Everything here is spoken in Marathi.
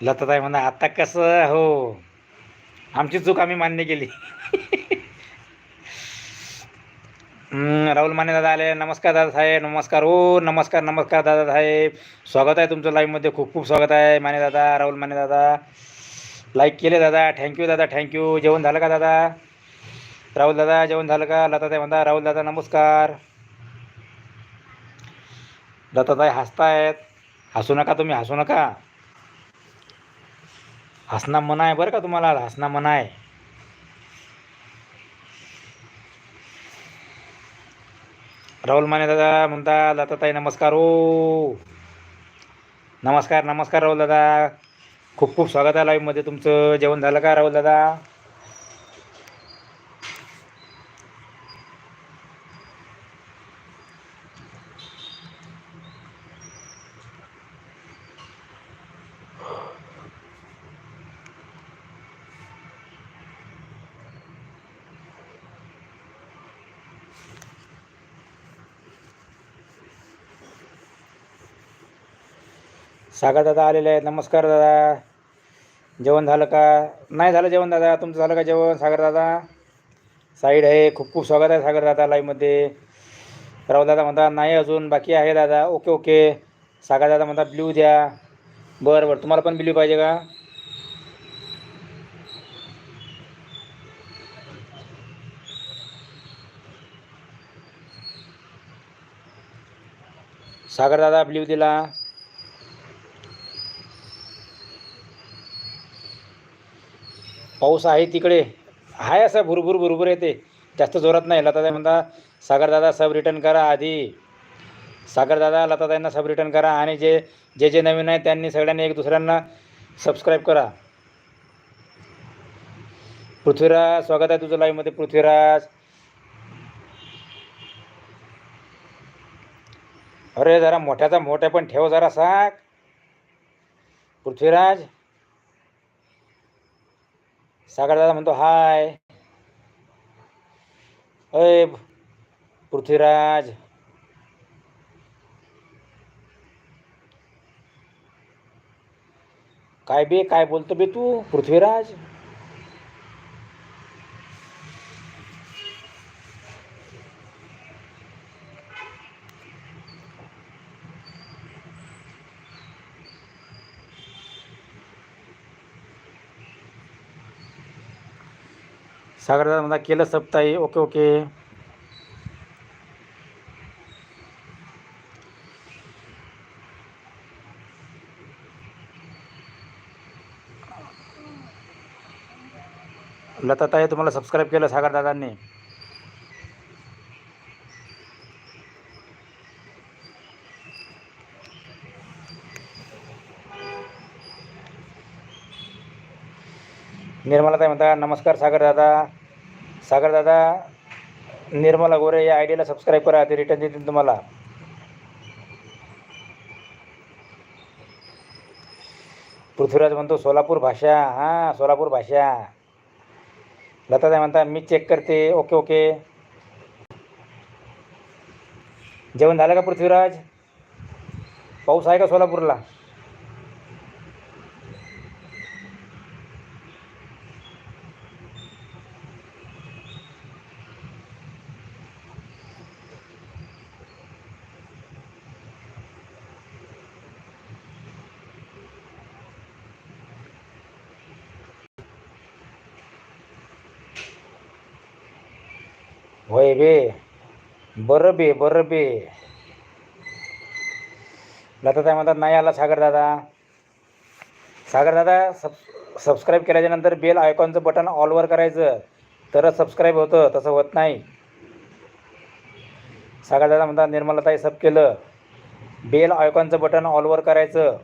लताताई म्हणा आता कसं हो. आमची चूक आम्ही मान्य केली. राहुल माने दादा आले. नमस्कार दादा साहेब नमस्कार. हो नमस्कार नमस्कार दादा साहेब. स्वागत आहे तुमचं लाईव्हमध्ये खूप खूप स्वागत आहे माने दादा राहुल माने दादा. लाईक केले दादा. थँक्यू दादा थँक्यू जेवण झालं का दादा? राहुल दादा जेवण झालं का? लताताई म्हणता राहुल दादा नमस्कार. लताताई हसतायत. हसू नका तुम्ही हसू नका. हसना मना आहे बरं का तुम्हाला? हसना मना आहे. राहुल माने दादा म्हणता लताताई नमस्कार ओ नमस्कार नमस्कार राहुल दादा. खूप खूप स्वागत आहे लाईव्हमध्ये तुमचं. जेवण झालं का राहुल दादा? सागर दादा आलेले आहेत. नमस्कार दादा. जेवण झालं का? नाही झालं जेवण दादा. तुमचं झालं का जेवण सागर दादा? साईड आहे. खूप खूप स्वागत आहे सागर दादा लाईव्हमध्ये राहुल दादा म्हणतात नाही अजून बाकी आहे दादा. ओके ओके सागर दादा म्हणतात ब्ल्यू द्या. बरं बरं. तुम्हाला पण ब्ल्यू पाहिजे का? सागर दादा ब्ल्यू दिला. पाऊस आहे तिकडे. आहे असं भुरभुर भुरभुर येते. जास्त जोरात नाही. लताताई म्हणता सागरदादा सब रिटर्न करा आधी. सागरदादा लताताईंना सब रिटर्न करा आणि जे जे जे नवीन आहे त्यांनी सगळ्यांनी एक दुसऱ्यांना सबस्क्राईब करा. पृथ्वीराज स्वागत आहे तुझं लाईव्हमध्ये पृथ्वीराज. अरे जरा मोठ्याचा मोठ्या पण ठेव जरा साक पृथ्वीराज. सागर दादा म्हणतो हाय. अय पृथ्वीराज. काय बे काय बोलतो बे तू पृथ्वीराज? सागर म्हणता केलं सप्ताही. Okay okay. लताताई तुम्हाला सबस्क्राईब केलं सागरदादांनी. निर्मलाताई म्हणता नमस्कार सागर दादा. सागर दादा निर्मला गोरे या आय डीला सबस्क्राईब करा ते रिटर्न देतील तुम्हाला. पृथ्वीराज म्हणतो सोलापूर भाषा हां सोलापूर भाषा. लताताई म्हणता मी चेक करते ओके ओके जेवण झालं का पृथ्वीराज? पाऊस आहे का सोलापूरला? होय बे. बरं बे बरं बे. लताताई म्हणतात नाही आला सागर दादा. सागर दादा सब सबस्क्राईब केल्याच्यानंतर बेल आयकॉनचं बटन ऑलवर करायचं. तरच सबस्क्राईब होतं तसं होत नाही. सागर दादा म्हणतात निर्मलताई सब केलं. बेल आयकॉनचं बटन ऑलवर करायचं.